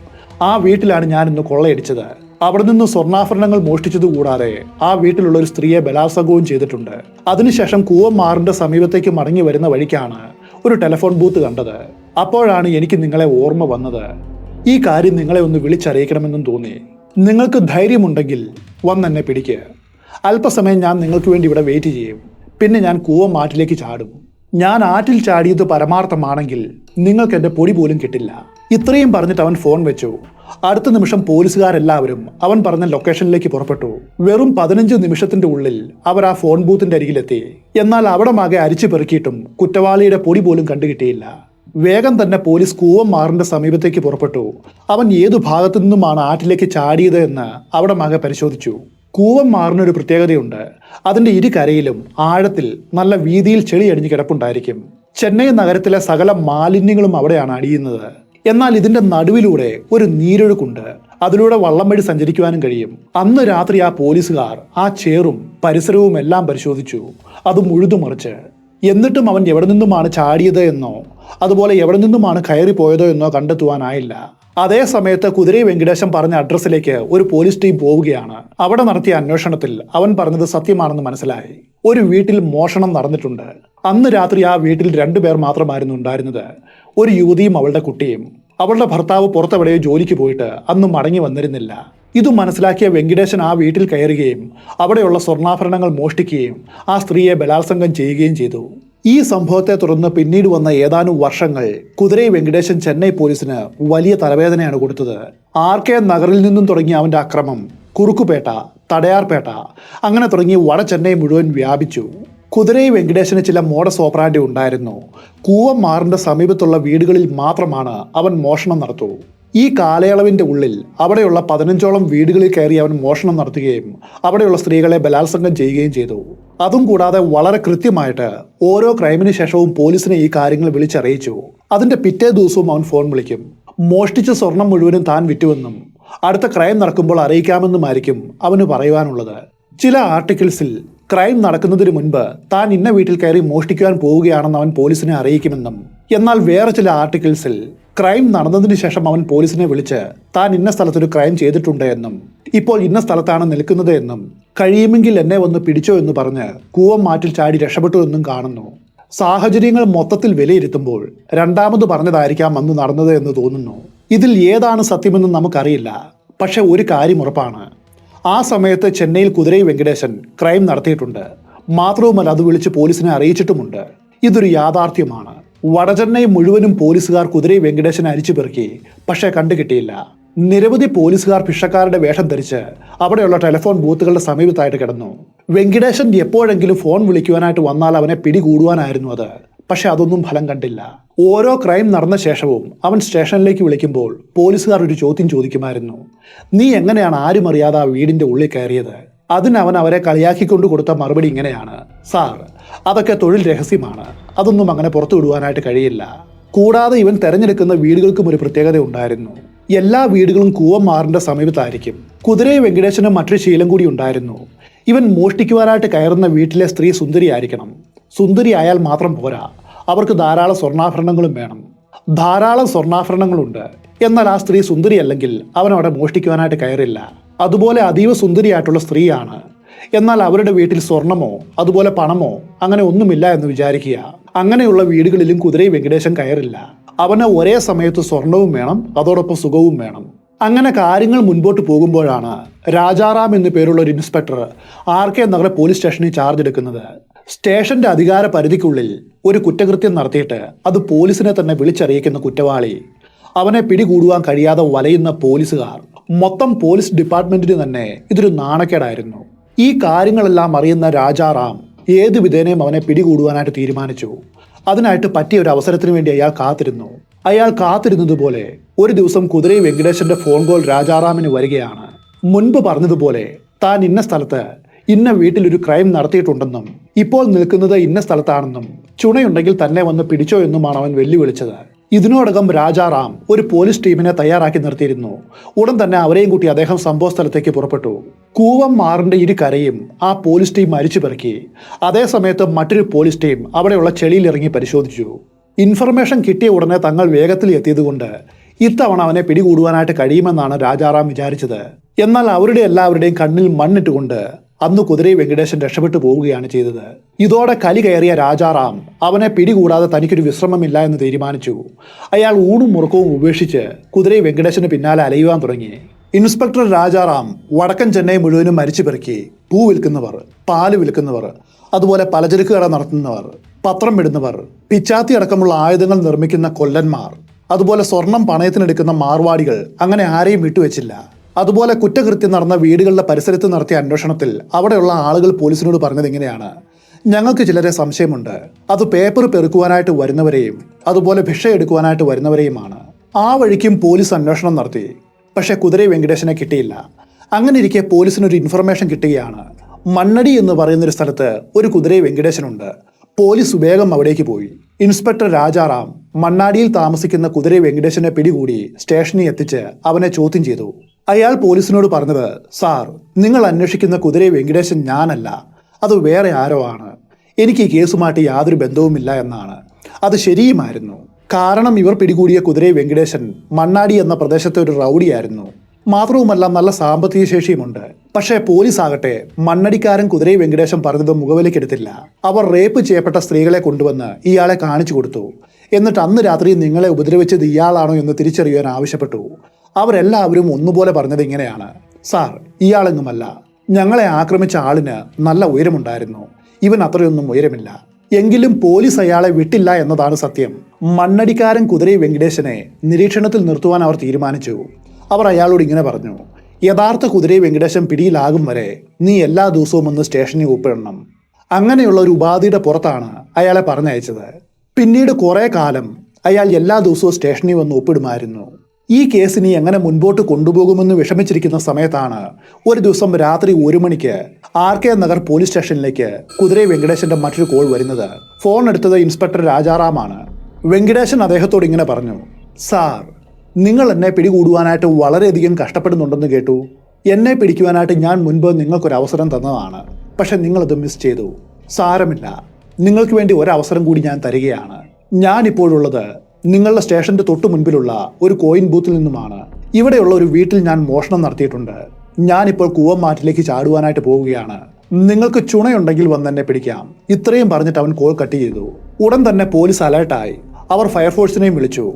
ആ വീട്ടിലാണ് ഞാൻ ഇന്ന് കൊള്ളയടിച്ചത്. അവിടെ നിന്ന് സ്വർണാഭരണങ്ങൾ മോഷ്ടിച്ചത് കൂടാതെ ആ വീട്ടിലുള്ള ഒരു സ്ത്രീയെ ബലാത്സംഗവും ചെയ്തിട്ടുണ്ട്. അതിനുശേഷം കൂവന്മാറിന്റെ സമീപത്തേക്ക് മടങ്ങി വരുന്ന വഴിക്കാണ് ഒരു ടെലിഫോൺ ബൂത്ത് കണ്ടത്. അപ്പോഴാണ് എനിക്ക് നിങ്ങളെ ഓർമ്മ വന്നത്. ഈ കാര്യം നിങ്ങളെ ഒന്ന് വിളിച്ചറിയിക്കണമെന്നും തോന്നി. നിങ്ങൾക്ക് ധൈര്യമുണ്ടെങ്കിൽ വന്നെന്നെ പിടിക്ക്. അല്പസമയം ഞാൻ നിങ്ങൾക്ക് വേണ്ടി ഇവിടെ വെയിറ്റ് ചെയ്യും. പിന്നെ ഞാൻ കൂവം ആറ്റിലേക്ക് ചാടും. ഞാൻ ആറ്റിൽ ചാടിയത് പരമാർത്ഥമാണെങ്കിൽ നിങ്ങൾക്ക് എന്റെ പൊടി പോലും കിട്ടില്ല. ഇത്രയും പറഞ്ഞിട്ട് അവൻ ഫോൺ വെച്ചു. അടുത്ത നിമിഷം പോലീസുകാരെല്ലാവരും അവൻ പറഞ്ഞ ലൊക്കേഷനിലേക്ക് പുറപ്പെട്ടു. വെറും പതിനഞ്ച് നിമിഷത്തിന്റെ ഉള്ളിൽ അവർ ആ ഫോൺ ബൂത്തിന്റെ അരികിലെത്തി. എന്നാൽ അവിടെ മാകെ അരിച്ചു പെറുക്കിയിട്ടും കുറ്റവാളിയുടെ പൊടി പോലും കണ്ടുകിട്ടിയില്ല. വേഗം തന്നെ പോലീസ് കൂവം മാറിന്റെ സമീപത്തേക്ക് പുറപ്പെട്ടു. അവൻ ഏതു ഭാഗത്തു നിന്നുമാണ് ആറ്റിലേക്ക് ചാടിയത് എന്ന് അവിടെ മാകെ പരിശോധിച്ചു. കൂവന്മാറിനൊരു പ്രത്യേകതയുണ്ട്. അതിന്റെ ഇരു കരയിലും ആഴത്തിൽ നല്ല വീതിയിൽ ചെളി അടിഞ്ഞ് കിടപ്പുണ്ടായിരിക്കും. ചെന്നൈ നഗരത്തിലെ സകല മാലിന്യങ്ങളും അവിടെയാണ് അടിയുന്നത്. എന്നാൽ ഇതിന്റെ നടുവിലൂടെ ഒരു നീരൊഴുക്കുണ്ട്. അതിലൂടെ വള്ളം വഴി സഞ്ചരിക്കുവാനും കഴിയും. അന്ന് രാത്രി ആ പോലീസുകാർ ആ ചേറും പരിസരവും എല്ലാം പരിശോധിച്ചു. അത് മുഴുതുമറിച്ച് എന്നിട്ടും അവൻ എവിടെ നിന്നുമാണ് ചാടിയത് എന്നോ അതുപോലെ എവിടെ നിന്നുമാണ് കയറി പോയതോ എന്നോ കണ്ടെത്തുവാനായില്ല. അതേ സമയത്ത് കുതിരൈ വെങ്കടേശൻ പറഞ്ഞ അഡ്രസ്സിലേക്ക് ഒരു പോലീസ് ടീം പോവുകയാണ്. അവിടെ നടത്തിയ അന്വേഷണത്തിൽ അവൻ പറഞ്ഞത് സത്യമാണെന്ന് മനസ്സിലായി. ഒരു വീട്ടിൽ മോഷണം നടന്നിട്ടുണ്ട്. അന്ന് രാത്രി ആ വീട്ടിൽ രണ്ടുപേർ മാത്രമായിരുന്നു ഉണ്ടായിരുന്നത്. ഒരു യുവതിയും അവളുടെ കുട്ടിയും. അവളുടെ ഭർത്താവ് പുറത്തെവിടെയോ ജോലിക്ക് പോയിട്ട് അന്ന് മടങ്ങി വന്നിരുന്നില്ല. ഇത് മനസ്സിലാക്കിയ വെങ്കിടേശൻ ആ വീട്ടിൽ കയറുകയും അവിടെയുള്ള സ്വർണാഭരണങ്ങൾ മോഷ്ടിക്കുകയും ആ സ്ത്രീയെ ബലാത്സംഗം ചെയ്യുകയും ചെയ്തു. ഈ സംഭവത്തെ തുടർന്ന് പിന്നീട് വന്ന ഏതാനും വർഷങ്ങൾ കുതിരൈ വെങ്കടേശൻ ചെന്നൈ പോലീസിന് വലിയ തലവേദനയാണ് കൊടുത്തത്. ആർ കെ നഗറിൽ നിന്നും തുടങ്ങിയ അവന്റെ അക്രമം കുറുക്കുപേട്ട തടയാർപേട്ട അങ്ങനെ തുടങ്ങി വട ചെന്നൈ മുഴുവൻ വ്യാപിച്ചു. കുതിരൈ വെങ്കടേശന് ചില മോഡസ് ഓപ്പറാൻഡി ഉണ്ടായിരുന്നു. കൂവമാറിന്റെ സമീപത്തുള്ള വീടുകളിൽ മാത്രമാണ് അവൻ മോഷണം നടത്തൂ. ഈ കാലയളവിന്റെ ഉള്ളിൽ അവിടെയുള്ള പതിനഞ്ചോളം വീടുകളിൽ കയറി അവൻ മോഷണം നടത്തുകയും അവിടെയുള്ള സ്ത്രീകളെ ബലാത്സംഗം ചെയ്യുകയും ചെയ്തു. അതും കൂടാതെ വളരെ കൃത്യമായിട്ട് ഓരോ ക്രൈമിന് ശേഷവും പോലീസിനെ ഈ കാര്യങ്ങൾ വിളിച്ചറിയിച്ചു. അതിന്റെ പിറ്റേ ദിവസവും അവൻ ഫോൺ വിളിക്കും. മോഷ്ടിച്ച സ്വർണം മുഴുവനും താൻ വിറ്റുവെന്നും അടുത്ത ക്രൈം നടക്കുമ്പോൾ അറിയിക്കാമെന്നുമായിരിക്കും അവന് പറയുവാനുള്ളത്. ചില ആർട്ടിക്കിൾസിൽ ക്രൈം നടക്കുന്നതിന് മുൻപ് താൻ ഇന്ന വീട്ടിൽ കയറി മോഷ്ടിക്കുവാൻ പോവുകയാണെന്ന് അവൻ പോലീസിനെ അറിയിക്കുമെന്നും എന്നാൽ വേറെ ചില ആർട്ടിക്കിൾസിൽ ക്രൈം നടന്നതിന് ശേഷം അവൻ പോലീസിനെ വിളിച്ച് താൻ ഇന്ന സ്ഥലത്തൊരു ക്രൈം ചെയ്തിട്ടുണ്ട് എന്നും ഇപ്പോൾ ഇന്ന സ്ഥലത്താണ് നിൽക്കുന്നത് എന്നും കഴിയുമെങ്കിൽ എന്നെ വന്ന് പിടിച്ചോ എന്ന് പറഞ്ഞ് കൂവം മാറ്റിൽ ചാടി രക്ഷപ്പെട്ടു എന്നും കാണുന്നു. സാഹചര്യങ്ങൾ മൊത്തത്തിൽ വിലയിരുത്തുമ്പോൾ രണ്ടാമത് പറഞ്ഞതായിരിക്കാം അന്ന് നടന്നത് എന്ന് തോന്നുന്നു. ഇതിൽ ഏതാണ് സത്യമെന്ന് നമുക്കറിയില്ല. പക്ഷെ ഒരു കാര്യം ഉറപ്പാണ്. ആ സമയത്ത് ചെന്നൈയിൽ കുതിരൈ വെങ്കടേശൻ ക്രൈം നടത്തിയിട്ടുണ്ട്. മാത്രവുമല്ല അത് വിളിച്ച് പോലീസിനെ അറിയിച്ചിട്ടുമുണ്ട്. ഇതൊരു യാഥാർത്ഥ്യമാണ്. വടചെന്നൈ മുഴുവനും പോലീസുകാർ കുതിരൈ വെങ്കടേശനെ അരിച്ചു പക്ഷേ കണ്ടുകിട്ടിയില്ല. നിരവധി പോലീസുകാർ ഭിക്ഷക്കാരുടെ വേഷം ധരിച്ച് അവിടെയുള്ള ടെലിഫോൺ ബൂത്തുകളുടെ സമീപത്തായിട്ട് കിടന്നു. വെങ്കിടേശൻ എപ്പോഴെങ്കിലും ഫോൺ വിളിക്കുവാനായിട്ട് വന്നാൽ അവനെ പിടികൂടുവാനായിരുന്നു അത്. പക്ഷെ അതൊന്നും ഫലം കണ്ടില്ല. ഓരോ ക്രൈം നടന്ന ശേഷവും അവൻ സ്റ്റേഷനിലേക്ക് വിളിക്കുമ്പോൾ പോലീസുകാർ ഒരു ചോദ്യം ചോദിക്കുമായിരുന്നു. നീ എങ്ങനെയാണ് ആരും അറിയാതെ ആ വീടിന്റെ ഉള്ളിൽ കയറിയത്? അതിന് അവൻ അവരെ കളിയാക്കിക്കൊണ്ട് കൊടുത്ത മറുപടി ഇങ്ങനെയാണ്. സാർ അതൊക്കെ തൊഴിൽ രഹസ്യമാണ്. അതൊന്നും അങ്ങനെ പുറത്തു വിടുവാനായിട്ട് കഴിയില്ല. കൂടാതെ ഇവൻ തെരഞ്ഞെടുക്കുന്ന വീടുകൾക്കും ഒരു പ്രത്യേകത ഉണ്ടായിരുന്നു. എല്ലാ വീടുകളും കൂവമാറിന്റെ സമീപത്തായിരിക്കും. കുതിരയെ വെങ്കടേശന് മറ്റൊരു ശീലം കൂടി ഉണ്ടായിരുന്നു. ഇവൻ മോഷ്ടിക്കുവാനായിട്ട് കയറുന്ന വീട്ടിലെ സ്ത്രീ സുന്ദരിയായിരിക്കണം. സുന്ദരി ആയാൽ മാത്രം പോരാ. അവർക്ക് ധാരാളം സ്വർണാഭരണങ്ങളും വേണം. ധാരാളം സ്വർണാഭരണങ്ങളുണ്ട്. എന്നാൽ ആ സ്ത്രീ സുന്ദരി അല്ലെങ്കിൽ അവൻ അവിടെ മോഷ്ടിക്കുവാനായിട്ട് കയറില്ല. അതുപോലെ അതീവ സുന്ദരിയായിട്ടുള്ള സ്ത്രീയാണ്. എന്നാൽ അവരുടെ വീട്ടിൽ സ്വർണമോ അതുപോലെ പണമോ അങ്ങനെ ഒന്നുമില്ല എന്ന് വിചാരിക്കുക. അങ്ങനെയുള്ള വീടുകളിലും കുതിരയും വെങ്കടേശൻ കയറില്ല. അവന് ഒരേ സമയത്ത് സ്വർണവും വേണം അതോടൊപ്പം സുഖവും വേണം. അങ്ങനെ കാര്യങ്ങൾ മുൻപോട്ട് പോകുമ്പോഴാണ് രാജാറാം എന്നു പേരുള്ള ഒരു ഇൻസ്പെക്ടർ ആർ കെ നഗര പോലീസ് സ്റ്റേഷനിൽ ചാർജ് എടുക്കുന്നത്. സ്റ്റേഷന്റെ അധികാര പരിധിക്കുള്ളിൽ ഒരു കുറ്റകൃത്യം നടത്തിയിട്ട് അത് പോലീസിനെ തന്നെ വിളിച്ചറിയിക്കുന്ന കുറ്റവാളി. അവനെ പിടികൂടുവാൻ കഴിയാതെ വലയുന്ന പോലീസുകാർ. മൊത്തം പോലീസ് ഡിപ്പാർട്ട്മെന്റിന് തന്നെ ഇതൊരു നാണക്കേടായിരുന്നു. ഈ കാര്യങ്ങളെല്ലാം അറിയുന്ന രാജാറാം ഏത് വിധേനയും അവനെ പിടികൂടുവാനായിട്ട് തീരുമാനിച്ചു. അതിനായിട്ട് പറ്റിയ ഒരു അവസരത്തിന് വേണ്ടി അയാൾ കാത്തിരുന്നു. അയാൾ കാത്തിരുന്നതുപോലെ ഒരു ദിവസം കുതിരൈ വെങ്കടേശന്റെ ഫോൺ കോൾ രാജാറാമിന് വരികയാണ്. മുൻപ് പറഞ്ഞതുപോലെ താൻ ഇന്ന സ്ഥലത്ത് ഇന്ന വീട്ടിൽ ഒരു ക്രൈം നടത്തിയിട്ടുണ്ടെന്നും ഇപ്പോൾ നിൽക്കുന്നത് ഇന്ന സ്ഥലത്താണെന്നും ചുണയുണ്ടെങ്കിൽ തന്നെ വന്ന് പിടിച്ചോ എന്നുമാണ് അവൻ വെല്ലുവിളിച്ചത്. ഇതിനോടകം രാജാറാം ഒരു പോലീസ് ടീമിനെ തയ്യാറാക്കി നിർത്തിയിരുന്നു. ഉടൻ തന്നെ അവരെയും കൂട്ടി അദ്ദേഹം സംഭവ സ്ഥലത്തേക്ക് പുറപ്പെട്ടു. കൂവം മാറിന്റെ ഇരു കരയും ആ പോലീസ് ടീം മരിച്ചു പെറുക്കി. അതേസമയത്ത് മറ്റൊരു പോലീസ് ടീം അവിടെയുള്ള ചെളിയിലിറങ്ങി പരിശോധിച്ചു. ഇൻഫർമേഷൻ കിട്ടിയ ഉടനെ തങ്ങൾ വേഗത്തിൽ എത്തിയതുകൊണ്ട് ഇത്തവണ അവനെ പിടികൂടുവാനായിട്ട് കഴിയുമെന്നാണ് രാജാറാം വിചാരിച്ചത്. എന്നാൽ അവരുടെ എല്ലാവരുടെയും കണ്ണിൽ മണ്ണിട്ടുകൊണ്ട് അന്ന് കുതിരെ വെങ്കടേശൻ രക്ഷപ്പെട്ടു പോവുകയാണ് ചെയ്തത്. ഇതോടെ കലി കയറിയ രാജാറാം അവനെ പിടികൂടാതെ തനിക്കൊരു വിശ്രമമില്ല എന്ന് തീരുമാനിച്ചു. അയാൾ ഊണും മുറുക്കവും ഉപേക്ഷിച്ച് കുതിരെ വെങ്കടേശന് പിന്നാലെ അലയുവാൻ തുടങ്ങി. ഇൻസ്പെക്ടർ രാജാറാം വടക്കൻ ചെന്നൈ മുഴുവനും മരിച്ചു പെറുക്കി പൂ വിൽക്കുന്നവർ പാൽ വിൽക്കുന്നവർ അതുപോലെ പലചരക്ക് കട നടത്തുന്നവർ പത്രം വിടുന്നവർ പിച്ചാത്തി അടക്കമുള്ള ആയുധങ്ങൾ നിർമ്മിക്കുന്ന കൊല്ലന്മാർ അതുപോലെ സ്വർണം പണയത്തിനെടുക്കുന്ന മാർവാടികൾ അങ്ങനെ ആരെയും വിട്ടുവെച്ചില്ല. അതുപോലെ കുറ്റകൃത്യം നടന്ന വീടുകളുടെ പരിസരത്ത് നടത്തിയ അന്വേഷണത്തിൽ അവിടെയുള്ള ആളുകൾ പോലീസിനോട് പറഞ്ഞത് ഇങ്ങനെയാണ്. ഞങ്ങൾക്ക് ചിലരെ സംശയമുണ്ട്. അത് പേപ്പർ പെറുക്കുവാനായിട്ട് വരുന്നവരെയും അതുപോലെ ഭിക്ഷ എടുക്കുവാനായിട്ട് വരുന്നവരെയുമാണ്. ആ വഴിക്കും പോലീസ് അന്വേഷണം നടത്തി. പക്ഷേ കുതിരൈ വെങ്കടേശനെ കിട്ടിയില്ല. അങ്ങനെ ഇരിക്കെ പോലീസിനൊരു ഇൻഫർമേഷൻ കിട്ടുകയാണ്. മണ്ണടി എന്ന് പറയുന്നൊരു സ്ഥലത്ത് ഒരു കുതിരൈ വെങ്കടേശനുണ്ട്. പോലീസ് വേഗം അവിടേക്ക് പോയി. ഇൻസ്പെക്ടർ രാജാറാം മണ്ണാടിയിൽ താമസിക്കുന്ന കുതിരൈ വെങ്കടേശനെ പിടികൂടി സ്റ്റേഷനിൽ എത്തിച്ച് അവനെ ചോദ്യം ചെയ്തു. അയാൾ പോലീസിനോട് പറഞ്ഞത് സാർ നിങ്ങൾ അന്വേഷിക്കുന്ന കുതിരൈ വെങ്കടേശൻ ഞാനല്ല. അത് വേറെ ആരോ ആണ്. എനിക്ക് ഈ കേസുമായിട്ട് യാതൊരു ബന്ധവുമില്ല എന്നാണ്. അത് ശരിയുമായിരുന്നു. കാരണം ഇവർ പിടികൂടിയ കുതിരൈ വെങ്കടേശൻ മണ്ണാടി എന്ന പ്രദേശത്തെ ഒരു റൗഡിയായിരുന്നു. മാത്രവുമല്ല നല്ല സാമ്പത്തിക ശേഷിയുമുണ്ട്. പക്ഷേ പോലീസ് ആകട്ടെ മണ്ണടിക്കാരൻ കുതിരൈ വെങ്കടേശൻ പറഞ്ഞത് മുഖവിലേക്കെടുത്തില്ല അവർ റേപ്പ് ചെയ്യപ്പെട്ട സ്ത്രീകളെ കൊണ്ടുവന്ന് ഇയാളെ കാണിച്ചു കൊടുത്തു. എന്നിട്ട് അന്ന് രാത്രി നിങ്ങളെ ഉപദ്രവിച്ചത് ഇയാളാണോ എന്ന് തിരിച്ചറിയാൻ ആവശ്യപ്പെട്ടു. അവരെല്ലാവരും ഒന്നുപോലെ പറഞ്ഞത് ഇങ്ങനെയാണ്. സാർ ഇയാളെങ്ങുമല്ല. ഞങ്ങളെ ആക്രമിച്ച ആളിന് നല്ല ഉയരമുണ്ടായിരുന്നു. ഇവൻ അത്രയൊന്നും ഉയരമില്ല. എങ്കിലും പോലീസ് അയാളെ വിട്ടില്ല എന്നതാണ് സത്യം. മണ്ണടിക്കാരൻ കുതിരൈ വെങ്കടേശനെ നിരീക്ഷണത്തിൽ നിർത്തുവാൻ അവർ തീരുമാനിച്ചു. അവർ അയാളോട് ഇങ്ങനെ പറഞ്ഞു യഥാർത്ഥ കുതിരൈ വെങ്കടേശൻ പിടിയിലാകും വരെ നീ എല്ലാ ദിവസവും ഒന്ന് സ്റ്റേഷനിൽ ഒപ്പിടണം. അങ്ങനെയുള്ള ഒരു ഉപാധിയുടെ പുറത്താണ് അയാളെ പറഞ്ഞയച്ചത്. പിന്നീട് കുറേ കാലം അയാൾ എല്ലാ ദിവസവും സ്റ്റേഷനിൽ വന്ന് ഒപ്പിടുമായിരുന്നു. ഈ കേസിനെ എങ്ങനെ മുൻപോട്ട് കൊണ്ടുപോകുമെന്ന് വിഷമിച്ചിരിക്കുന്ന സമയത്താണ് ഒരു ദിവസം രാത്രി ഒരു മണിക്ക് ആർ കെ നഗർ പോലീസ് സ്റ്റേഷനിലേക്ക് കുതിരൈ വെങ്കടേശന്റെ മറ്റൊരു കോൾ വരുന്നത്. ഫോൺ എടുത്തത് ഇൻസ്പെക്ടർ രാജാറാമാണ്. വെങ്കടേശൻ അദ്ദേഹത്തോട് ഇങ്ങനെ പറഞ്ഞു സാർ നിങ്ങൾ എന്നെ പിടികൂടുവാനായിട്ട് വളരെയധികം കഷ്ടപ്പെടുന്നുണ്ടെന്ന് കേട്ടു. എന്നെ പിടിക്കുവാനായിട്ട് ഞാൻ മുൻപ് നിങ്ങൾക്കൊരു അവസരം തന്നതാണ്. പക്ഷെ നിങ്ങളത് മിസ് ചെയ്തു. സാരമില്ല. നിങ്ങൾക്ക് വേണ്ടി ഒരവസരം കൂടി ഞാൻ തരികയാണ്. ഞാൻ ഇപ്പോഴുള്ളത് നിങ്ങളുടെ സ്റ്റേഷന്റെ തൊട്ടു മുൻപിലുള്ള ഒരു കോയിൻ ബൂത്തിൽ നിന്നുമാണ്. ഇവിടെയുള്ള ഒരു വീട്ടിൽ ഞാൻ മോഷണം നടത്തിയിട്ടുണ്ട്. ഞാനിപ്പോൾ കൂവമാറ്റിലേക്ക് ചാടുവാനായിട്ട് പോവുകയാണ്. നിങ്ങൾക്ക് ചുണയുണ്ടെങ്കിൽ വന്ന് എന്നെ പിടിക്കാം. ഇത്രയും പറഞ്ഞിട്ട് അവൻ കോൾ കട്ട് ചെയ്തു. ഉടൻ തന്നെ പോലീസ് അലേർട്ടായി അവർ ഫയർഫോഴ്സിനെയും വിളിച്ചു.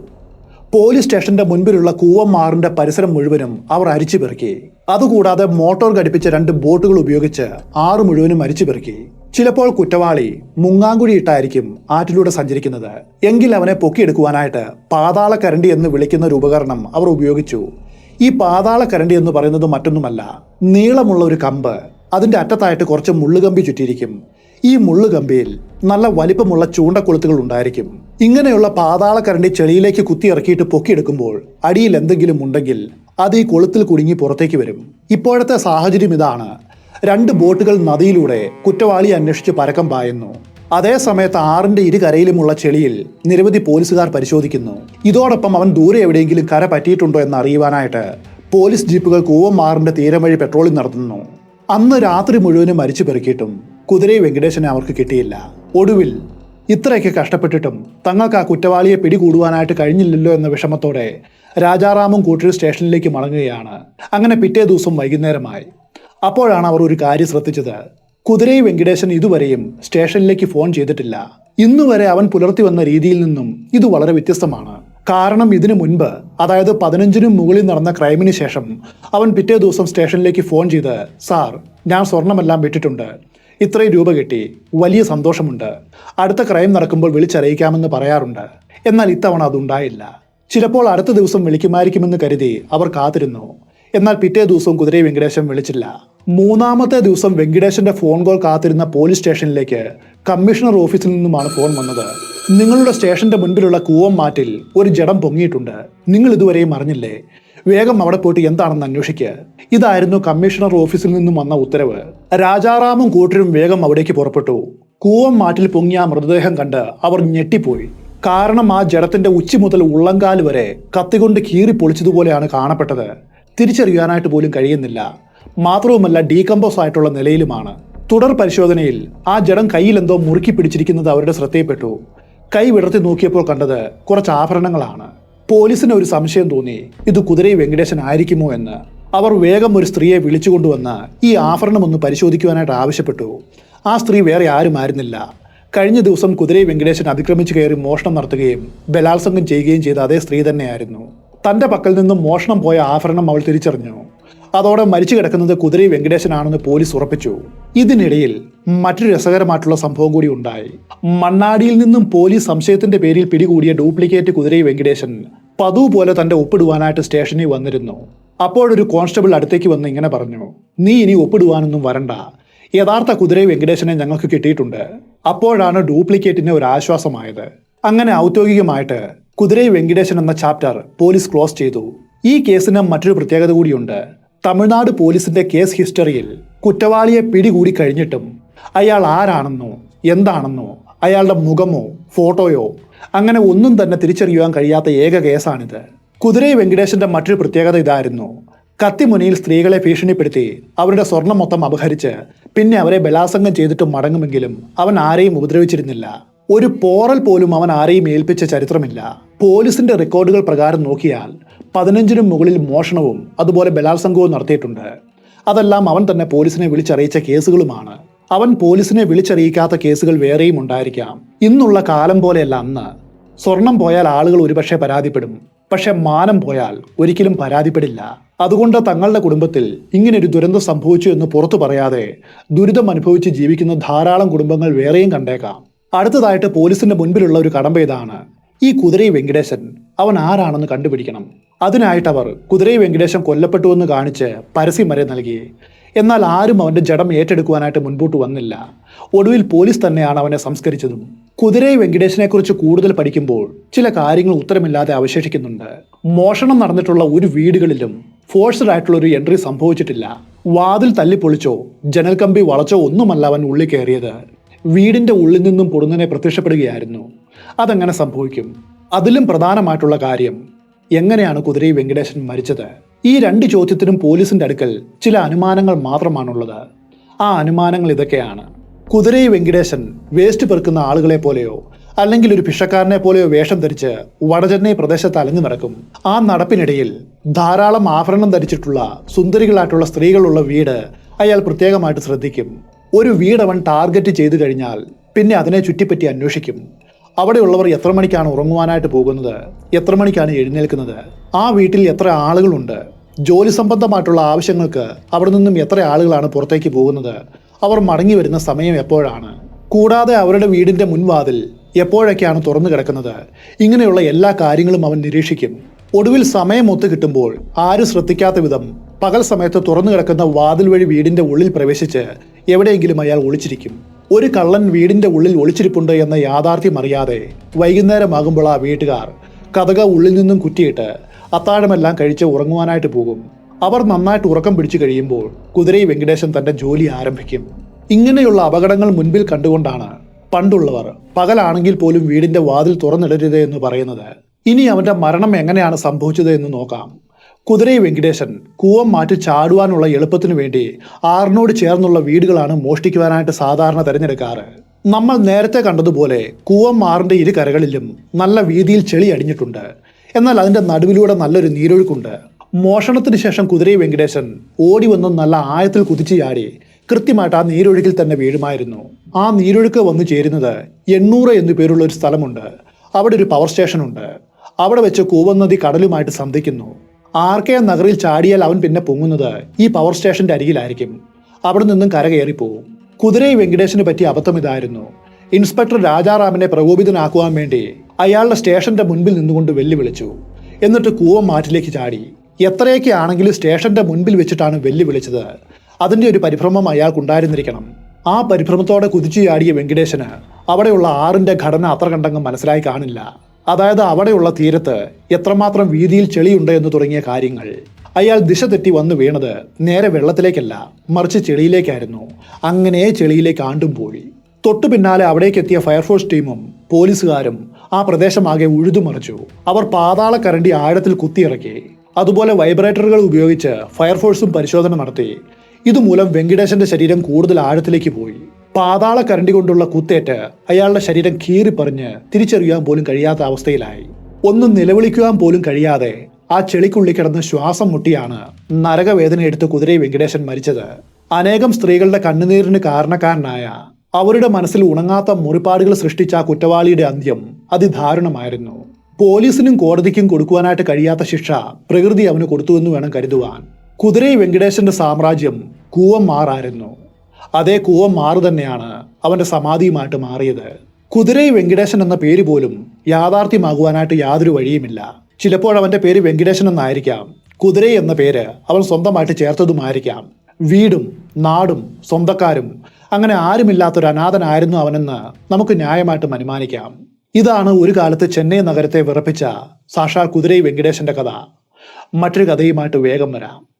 പോലീസ് സ്റ്റേഷന്റെ മുൻപിലുള്ള കൂവമാറിന്റെ പരിസരം മുഴുവനും അവർ അരിച്ചു പെറുക്കി. അതുകൂടാതെ മോട്ടോർ ഘടിപ്പിച്ച രണ്ട് ബോട്ടുകൾ ഉപയോഗിച്ച് ആറ് മുഴുവനും അരിച്ചു പെറുക്കി. ചിലപ്പോൾ കുറ്റവാളി മുങ്ങാങ്കുഴി ഇട്ടായിരിക്കും ആറ്റിലൂടെ സഞ്ചരിക്കുന്നത്. എങ്കിൽ അവനെ പൊക്കിയെടുക്കുവാനായിട്ട് പാതാളക്കരണ്ടി എന്ന് വിളിക്കുന്ന ഒരു ഉപകരണം അവർ ഉപയോഗിച്ചു. ഈ പാതാളക്കരണ്ടി എന്ന് പറയുന്നത് മറ്റൊന്നുമല്ല നീളമുള്ള ഒരു കമ്പ്. അതിന്റെ അറ്റത്തായിട്ട് കുറച്ച് മുള്ളുകമ്പി ചുറ്റിയിരിക്കും. ഈ മുള്ളുകമ്പിയിൽ നല്ല വലിപ്പമുള്ള ചൂണ്ടക്കൊളുത്തുകൾ ഉണ്ടായിരിക്കും. ഇങ്ങനെയുള്ള പാതാളക്കരണ്ടി ചെളിയിലേക്ക് കുത്തിയിറക്കിയിട്ട് പൊക്കിയെടുക്കുമ്പോൾ അടിയിൽ എന്തെങ്കിലും ഉണ്ടെങ്കിൽ അത് ഈ കൊളുത്തിൽ കുടുങ്ങി പുറത്തേക്ക് വരും. ഇപ്പോഴത്തെ സാഹചര്യം ഇതാണ്. രണ്ട് ബോട്ടുകൾ നദിയിലൂടെ കുറ്റവാളി അന്വേഷിച്ച് പരക്കം പായുന്നു. അതേ സമയത്ത് ആറിന്റെ ഇരുകരയിലുമുള്ള ചെളിയിൽ നിരവധി പോലീസുകാർ പരിശോധിക്കുന്നു. ഇതോടൊപ്പം അവൻ ദൂരെ എവിടെയെങ്കിലും കര പറ്റിയിട്ടുണ്ടോ എന്ന് അറിയുവാനായിട്ട് പോലീസ് ജീപ്പുകൾ കൂവമാറിന്റെ തീരം വഴി പെട്രോളിംഗ് നടത്തുന്നു. അന്ന് രാത്രി മുഴുവനും മരിച്ചു പെറുക്കിയിട്ടും കുതിരൈ വെങ്കടേശനെ അവർക്ക് കിട്ടിയില്ല. ഒടുവിൽ ഇത്രയൊക്കെ കഷ്ടപ്പെട്ടിട്ടും തങ്ങൾക്ക് ആ കുറ്റവാളിയെ പിടികൂടുവാനായിട്ട് കഴിഞ്ഞില്ലല്ലോ എന്ന വിഷമത്തോടെ രാജാറാമും കൂട്ടരും സ്റ്റേഷനിലേക്ക് മടങ്ങുകയാണ്. അങ്ങനെ പിറ്റേ ദിവസം വൈകുന്നേരമായി. അപ്പോഴാണ് അവർ ഒരു കാര്യം ശ്രദ്ധിച്ചത്. കുതിരൈ വെങ്കടേശൻ ഇതുവരെയും സ്റ്റേഷനിലേക്ക് ഫോൺ ചെയ്തിട്ടില്ല. ഇന്നുവരെ അവൻ പുലർത്തി വന്ന രീതിയിൽ നിന്നും ഇത് വളരെ വ്യത്യസ്തമാണ്. കാരണം ഇതിനു മുൻപ് അതായത് പതിനഞ്ചിനും മുകളിൽ നടന്ന ക്രൈമിന് ശേഷം അവൻ പിറ്റേ ദിവസം സ്റ്റേഷനിലേക്ക് ഫോൺ ചെയ്ത് സാർ ഞാൻ സ്വർണമെല്ലാം വിട്ടിട്ടുണ്ട് ഇത്രയും രൂപ കിട്ടി. വലിയ സന്തോഷമുണ്ട്. അടുത്ത ക്രൈം നടക്കുമ്പോൾ വിളിച്ചറിയിക്കാമെന്ന് പറയാറുണ്ട്. എന്നാൽ ഇത്തവണ അതുണ്ടായില്ല. ചിലപ്പോൾ അടുത്ത ദിവസം വിളിക്കുമായിരിക്കുമെന്ന് കരുതി അവർ കാത്തിരുന്നു. എന്നാൽ പിറ്റേ ദിവസവും കുതിരയെ വെങ്കടേശൻ വിളിച്ചില്ല. മൂന്നാമത്തെ ദിവസം വെങ്കടേശന്റെ ഫോൺ കോൾ കാത്തിരുന്ന പോലീസ് സ്റ്റേഷനിലേക്ക് കമ്മീഷണർ ഓഫീസിൽ നിന്നുമാണ് ഫോൺ വന്നത്. നിങ്ങളുടെ സ്റ്റേഷന്റെ മുൻപിലുള്ള കൂവം മാറ്റിൽ ഒരു ജഡം പൊങ്ങിയിട്ടുണ്ട്. നിങ്ങൾ ഇതുവരെയും അറിഞ്ഞില്ലേ? വേഗം അവിടെ പോയിട്ട് എന്താണെന്ന് അന്വേഷിക്കുക ഇതായിരുന്നു കമ്മീഷണർ ഓഫീസിൽ നിന്നും വന്ന ഉത്തരവ്. രാജാറാമും കൂട്ടരും വേഗം അവിടേക്ക് പുറപ്പെട്ടു. കൂവം മാറ്റിൽ പൊങ്ങിയ മൃതദേഹം കണ്ട് അവർ ഞെട്ടിപ്പോയി. കാരണം ആ ജഡത്തിന്റെ ഉച്ചി മുതൽ ഉള്ളങ്കാൽ വരെ കത്തികൊണ്ട് കീറി പൊളിച്ചതുപോലെയാണ് കാണപ്പെട്ടത്. തിരിച്ചറിയാനായിട്ട് പോലും കഴിയുന്നില്ല. മാത്രവുമല്ല ഡീകമ്പോസ് ആയിട്ടുള്ള നിലയിലുമാണ്. തുടർ പരിശോധനയിൽ ആ ജഡം കയ്യിലെന്തോ മുറുക്കി പിടിച്ചിരിക്കുന്നത് അവരുടെ ശ്രദ്ധയിൽപ്പെട്ടു. കൈ വിടർത്തി നോക്കിയപ്പോൾ കണ്ടത് കുറച്ച് ആഭരണങ്ങളാണ്. പോലീസിന് ഒരു സംശയം തോന്നി ഇത് കുതിരൈ വെങ്കടേശൻ ആയിരിക്കുമോ എന്ന്? അവർ വേഗം ഒരു സ്ത്രീയെ വിളിച്ചുകൊണ്ടുവന്ന് ഈ ആഭരണം ഒന്ന് പരിശോധിക്കുവാനായിട്ട് ആവശ്യപ്പെട്ടു. ആ സ്ത്രീ വേറെ ആരുമായിരുന്നില്ല കഴിഞ്ഞ ദിവസം കുതിരൈ വെങ്കടേശൻ അതിക്രമിച്ചു കയറി മോഷണം നടത്തുകയും ബലാത്സംഗം ചെയ്യുകയും ചെയ്ത അതേ സ്ത്രീ തന്നെയായിരുന്നു. തന്റെ പക്കൽ നിന്നും മോഷണം പോയ ആഭരണം അവൾ തിരിച്ചറിഞ്ഞു. അതോടെ മരിച്ചു കിടക്കുന്നത് കുതിരി വെങ്കടേശനാണെന്ന് പോലീസ് ഉറപ്പിച്ചു. ഇതിനിടയിൽ മറ്റൊരു രസകരമായിട്ടുള്ള സംഭവം കൂടി ഉണ്ടായി. മണ്ണാടിയിൽ നിന്നും പോലീസ് സംശയത്തിന്റെ പേരിൽ പിടികൂടിയ ഡ്യൂപ്ലിക്കേറ്റ് കുതിരൈ വെങ്കടേശൻ പതു പോലെ തന്റെ ഒപ്പിടുവാനായിട്ട് സ്റ്റേഷനിൽ വന്നിരുന്നു. അപ്പോഴൊരു കോൺസ്റ്റബിൾ അടുത്തേക്ക് വന്ന് ഇങ്ങനെ പറഞ്ഞു നീ ഇനി ഒപ്പിടുവാനൊന്നും വരണ്ട. യഥാർത്ഥ കുതിരൈ വെങ്കടേശനെ ഞങ്ങൾക്ക് കിട്ടിയിട്ടുണ്ട്. അപ്പോഴാണ് ഡ്യൂപ്ലിക്കേറ്റിന് ഒരു ആശ്വാസമായത്. അങ്ങനെ ഔദ്യോഗികമായിട്ട് കുതിരൈ വെങ്കടേശൻ എന്ന ചാപ്റ്റർ പോലീസ് ക്ലോസ് ചെയ്തു. ഈ കേസിന് മറ്റൊരു പ്രത്യേകത കൂടിയുണ്ട്. തമിഴ്നാട് പോലീസിന്റെ കേസ് ഹിസ്റ്ററിയിൽ കുറ്റവാളിയെ പിടികൂടി കഴിഞ്ഞിട്ടും അയാൾ ആരാണെന്നോ എന്താണെന്നോ അയാളുടെ മുഖമോ ഫോട്ടോയോ അങ്ങനെ ഒന്നും തന്നെ തിരിച്ചറിയുവാൻ കഴിയാത്ത ഏക കേസാണിത്. കുതിരൈ വെങ്കടേശന്റെ മറ്റൊരു പ്രത്യേകത ഇതായിരുന്നു. കത്തിമുനയിൽ സ്ത്രീകളെ ഭീഷണിപ്പെടുത്തി അവരുടെ സ്വർണം മൊത്തം അപഹരിച്ച് പിന്നെ അവരെ ബലാസംഗം ചെയ്തിട്ട് മടങ്ങുമെങ്കിലും അവൻ ആരെയും ഉപദ്രവിച്ചിരുന്നില്ല. ഒരു പോറൽ പോലും അവൻ ആരെയും ഏൽപ്പിച്ച ചരിത്രമില്ല. പോലീസിന്റെ റെക്കോർഡുകൾ പ്രകാരം നോക്കിയാൽ പതിനഞ്ചിനും മുകളിൽ മോഷണവും അതുപോലെ ബലാത്സംഗവും നടത്തിയിട്ടുണ്ട്. അതെല്ലാം അവൻ തന്നെ പോലീസിനെ വിളിച്ചറിയിച്ച കേസുകളുമാണ്. അവൻ പോലീസിനെ വിളിച്ചറിയിക്കാത്ത കേസുകൾ വേറെയും ഉണ്ടായിരിക്കാം. ഇന്നുള്ള കാലം പോലെയല്ല അന്ന്. സ്വർണം പോയാൽ ആളുകൾ ഒരുപക്ഷെ പരാതിപ്പെടും. പക്ഷെ മാനം പോയാൽ ഒരിക്കലും പരാതിപ്പെടില്ല. അതുകൊണ്ട് തങ്ങളുടെ കുടുംബത്തിൽ ഇങ്ങനൊരു ദുരന്തം സംഭവിച്ചു എന്ന് പുറത്തു പറയാതെ ദുരിതം അനുഭവിച്ച് ജീവിക്കുന്ന ധാരാളം കുടുംബങ്ങൾ വേറെയും കണ്ടേക്കാം. അടുത്തതായിട്ട് പോലീസിന്റെ മുൻപിലുള്ള ഒരു കടമ്പ ഇതാണ്. ഈ കുതിരൈ വെങ്കടേശൻ. അവൻ ആരാണെന്ന് കണ്ടുപിടിക്കണം. അതിനായിട്ട് അവർ കുതിരൈ വെങ്കടേശൻ കൊല്ലപ്പെട്ടുവെന്ന് കാണിച്ച് പരസ്യം വരെ നൽകി. എന്നാൽ ആരും അവന്റെ ജഡം ഏറ്റെടുക്കുവാനായിട്ട് മുൻപോട്ട് വന്നില്ല. ഒടുവിൽ പോലീസ് തന്നെയാണ് അവനെ സംസ്കരിച്ചതും. കുതിരൈ വെങ്കടേശിനെക്കുറിച്ച് കൂടുതൽ പഠിക്കുമ്പോൾ ചില കാര്യങ്ങൾ ഉത്തരമില്ലാതെ അവശേഷിക്കുന്നുണ്ട്. മോഷണം നടന്നിട്ടുള്ള ഒരു വീടുകളിലും ഫോഴ്സ്ഡ് ആയിട്ടുള്ള ഒരു എൻട്രി സംഭവിച്ചിട്ടില്ല. വാതിൽ തല്ലിപ്പൊളിച്ചോ ജനൽ കമ്പി വളച്ചോ ഒന്നുമല്ല അവൻ ഉള്ളിൽ കയറിയത്. വീടിന്റെ ഉള്ളിൽ നിന്നും പൊടുന്നനെ പ്രത്യക്ഷപ്പെടുകയായിരുന്നു. അതങ്ങനെ സംഭവിക്കും. അതിലും പ്രധാനമായിട്ടുള്ള കാര്യം എങ്ങനെയാണ് കുതിരൈ വെങ്കടേശൻ മരിച്ചത്? ഈ രണ്ട് ചോദ്യത്തിനും പോലീസിന്റെ അടുക്കൽ ചില അനുമാനങ്ങൾ മാത്രമാണുള്ളത്. ആ അനുമാനങ്ങൾ ഇതൊക്കെയാണ്. കുതിരൈ വെങ്കടേശൻ വേസ്റ്റ് പെറുക്കുന്ന ആളുകളെ പോലെയോ അല്ലെങ്കിൽ ഒരു ഭിക്ഷക്കാരനെ പോലെയോ വേഷം ധരിച്ച് വടചെന്നൈ പ്രദേശത്ത് അലഞ്ഞു നടക്കും. ആ നടപ്പിനിടയിൽ ധാരാളം ആഭരണം ധരിച്ചിട്ടുള്ള സുന്ദരികളായിട്ടുള്ള സ്ത്രീകളുള്ള വീട് അയാൾ പ്രത്യേകമായിട്ട് ശ്രദ്ധിക്കും. ഒരു വീടവൻ ടാർഗറ്റ് ചെയ്തു കഴിഞ്ഞാൽ പിന്നെ അതിനെ ചുറ്റിപ്പറ്റി അന്വേഷിക്കും. അവിടെയുള്ളവർ എത്ര മണിക്കാണ് ഉറങ്ങുവാനായിട്ട് പോകുന്നത്? എത്ര മണിക്കാണ് എഴുന്നേൽക്കുന്നത്? ആ വീട്ടിൽ എത്ര ആളുകളുണ്ട്? ജോലി സംബന്ധമായിട്ടുള്ള ആവശ്യങ്ങൾക്ക് അവിടെ നിന്നും എത്ര ആളുകളാണ് പുറത്തേക്ക് പോകുന്നത്? അവർ മടങ്ങി വരുന്ന സമയം എപ്പോഴാണ്? കൂടാതെ അവരുടെ വീടിന്റെ മുൻവാതിൽ എപ്പോഴൊക്കെയാണ് തുറന്നു കിടക്കുന്നത്? ഇങ്ങനെയുള്ള എല്ലാ കാര്യങ്ങളും അവൻ നിരീക്ഷിക്കും. ഒടുവിൽ സമയം ഒത്തു കിട്ടുമ്പോൾ ആരും ശ്രദ്ധിക്കാത്ത വിധം പകൽ സമയത്ത് തുറന്നു കിടക്കുന്ന വാതിൽ വഴി വീടിന്റെ ഉള്ളിൽ പ്രവേശിച്ച് എവിടെയെങ്കിലും അയാൾ ഒളിച്ചിരിക്കും. ഒരു കള്ളൻ വീടിന്റെ ഉള്ളിൽ ഒളിച്ചിരിപ്പുണ്ട് എന്ന യാഥാർത്ഥ്യം അറിയാതെ വൈകുന്നേരമാകുമ്പോൾ ആ വീട്ടുകാർ കഥക ഉള്ളിൽ നിന്നും കുറ്റിയിട്ട് അത്താഴമെല്ലാം കഴിച്ച് ഉറങ്ങുവാനായിട്ട് പോകും. അവർ നന്നായിട്ട് ഉറക്കം പിടിച്ചു കഴിയുമ്പോൾ കുതിരൈ വെങ്കടേശൻ തന്റെ ജോലി ആരംഭിക്കും. ഇങ്ങനെയുള്ള അപകടങ്ങൾ മുൻപിൽ കണ്ടുകൊണ്ടാണ് പണ്ടുള്ളവർ പകലാണെങ്കിൽ പോലും വീടിന്റെ വാതിൽ തുറന്നിടരുത് എന്ന് പറയുന്നത്. ഇനി അവന്റെ മരണം എങ്ങനെയാണ് സംഭവിച്ചത് എന്ന് നോക്കാം. കുതിരൈ വെങ്കിടേശൻ കൂവം മാറ്റി ചാടുവാനുള്ള എളുപ്പത്തിനു വേണ്ടി ആറിനോട് ചേർന്നുള്ള വീടുകളാണ് മോഷ്ടിക്കുവാനായിട്ട് സാധാരണ തിരഞ്ഞെടുക്കാറ്. നമ്മൾ നേരത്തെ കണ്ടതുപോലെ കൂവം മാറിന്റെ ഇരു കരകളിലും നല്ല വീതിയിൽ ചെളി അടിഞ്ഞിട്ടുണ്ട്. എന്നാൽ അതിന്റെ നടുവിലൂടെ നല്ലൊരു നീരൊഴുക്കുണ്ട്. മോഷണത്തിന് ശേഷം കുതിരൈ വെങ്കടേശൻ ഓടി വന്ന് നല്ല ആഴത്തിൽ കുതിച്ചു ചാടി കൃത്യമായിട്ട് ആ നീരൊഴുക്കിൽ തന്നെ വീഴുമായിരുന്നു. ആ നീരൊഴുക്ക് വന്നു ചേരുന്നത് എണ്ണൂറ് എന്നു പേരുള്ള ഒരു സ്ഥലമുണ്ട്. അവിടെ ഒരു പവർ സ്റ്റേഷൻ ഉണ്ട്. അവിടെ വെച്ച് കൂവം നദി കടലുമായിട്ട് സന്ധിക്കുന്നു. ആർ കെ നഗറിൽ ചാടിയാൽ അവൻ പിന്നെ പൊങ്ങുന്നത് ഈ പവർ സ്റ്റേഷന്റെ അരികിലായിരിക്കും. അവിടെ നിന്നും കരകയറി പോകും കുതിരൈ വെങ്കടേശന് പറ്റി അബദ്ധം ഇതായിരുന്നു. ഇൻസ്പെക്ടർ രാജാറാമിനെ പ്രകോപിതനാക്കുവാൻ വേണ്ടി അയാളുടെ സ്റ്റേഷന്റെ മുൻപിൽ നിന്നുകൊണ്ട് വെല്ലുവിളിച്ചു. എന്നിട്ട് കൂവം മാറ്റിലേക്ക് ചാടി. എത്രയൊക്കെ ആണെങ്കിലും സ്റ്റേഷന്റെ മുൻപിൽ വെച്ചിട്ടാണ് വെല്ലുവിളിച്ചത്. അതിന്റെ ഒരു പരിഭ്രമം അയാൾക്കുണ്ടായിരുന്നിരിക്കണം. ആ പരിഭ്രമത്തോടെ കുതിച്ചു ചാടിയ വെങ്കടേശന് അവിടെയുള്ള ആറിന്റെ ഘടന അത്ര കണ്ടങ്ങ് മനസ്സിലായി കാണില്ല. അതായത് അവിടെയുള്ള തീരത്ത് എത്രമാത്രം വീതിയിൽ ചെളിയുണ്ട് എന്ന് തുടങ്ങിയ കാര്യങ്ങൾ. അയാൾ ദിശ തെറ്റി വന്നു വീണത് നേരെ വെള്ളത്തിലേക്കല്ല മറിച്ച് ചെളിയിലേക്കായിരുന്നു. അങ്ങനെ ചെളിയിലേക്ക് ആണ്ടും പോയി തൊട്ടു പിന്നാലെ അവിടേക്ക് എത്തിയ ഫയർഫോഴ്സ് ടീമും പോലീസുകാരും ആ പ്രദേശമാകെ ഉഴുതുമറിച്ചു. അവർ പാതാള കരണ്ടി ആഴത്തിൽ കുത്തിയിറക്കി. അതുപോലെ വൈബ്രേറ്ററുകൾ ഉപയോഗിച്ച് ഫയർഫോഴ്സും പരിശോധന നടത്തി. ഇതുമൂലം വെങ്കടേശന്റെ ശരീരം കൂടുതൽ ആഴത്തിലേക്ക് പോയി. പാതാള കരണ്ടി കൊണ്ടുള്ള കുത്തേറ്റ് അയാളുടെ ശരീരം കീറിപ്പറിഞ്ഞ് തിരിച്ചറിയാൻ പോലും കഴിയാത്ത അവസ്ഥയിലായി. ഒന്നും നിലവിളിക്കുവാൻ പോലും കഴിയാതെ ആ ചെളിക്കുള്ളി കിടന്ന് ശ്വാസം മുട്ടിയാണ് നരകവേദന എടുത്ത് കുതിരൈ വെങ്കടേശൻ മരിച്ചത്. അനേകം സ്ത്രീകളുടെ കണ്ണുനീരിന് കാരണക്കാരനായ അവരുടെ മനസ്സിൽ ഉണങ്ങാത്ത മുറിപ്പാടുകൾ സൃഷ്ടിച്ച ആ കുറ്റവാളിയുടെ അന്ത്യം അതിദാരുണമായിരുന്നു. പോലീസിനും കോടതിക്കും കൊടുക്കുവാനായിട്ട് കഴിയാത്ത ശിക്ഷ പ്രകൃതി അവന് കൊടുത്തുവെന്ന് വേണം കരുതുവാൻ. കുതിരൈ വെങ്കടേശന്റെ സാമ്രാജ്യം കൂവം മാറായിരുന്നു. അതേ മാറു തന്നെയാണ് അവന്റെ സമാധിയുമായിട്ട് മാറിയത്. കുതിരൈ വെങ്കിടേശൻ എന്ന പേര് പോലും യാഥാർത്ഥ്യമാകുവാനായിട്ട് യാതൊരു വഴിയുമില്ല. ചിലപ്പോൾ അവന്റെ പേര് വെങ്കടേശൻ എന്നായിരിക്കാം. കുതിരൈ എന്ന പേര് അവൻ സ്വന്തമായിട്ട് ചേർത്തതുമായിരിക്കാം. വീടും നാടും സ്വന്തക്കാരും അങ്ങനെ ആരുമില്ലാത്തൊരു അനാഥനായിരുന്നു അവനെന്ന് നമുക്ക് ന്യായമായിട്ടും അനുമാനിക്കാം. ഇതാണ് ഒരു കാലത്ത് ചെന്നൈ നഗരത്തെ വിറപ്പിച്ച സാഷാ കുതിരൈ വെങ്കിടേശന്റെ കഥ. മറ്റൊരു കഥയുമായിട്ട് വേഗം വരാം.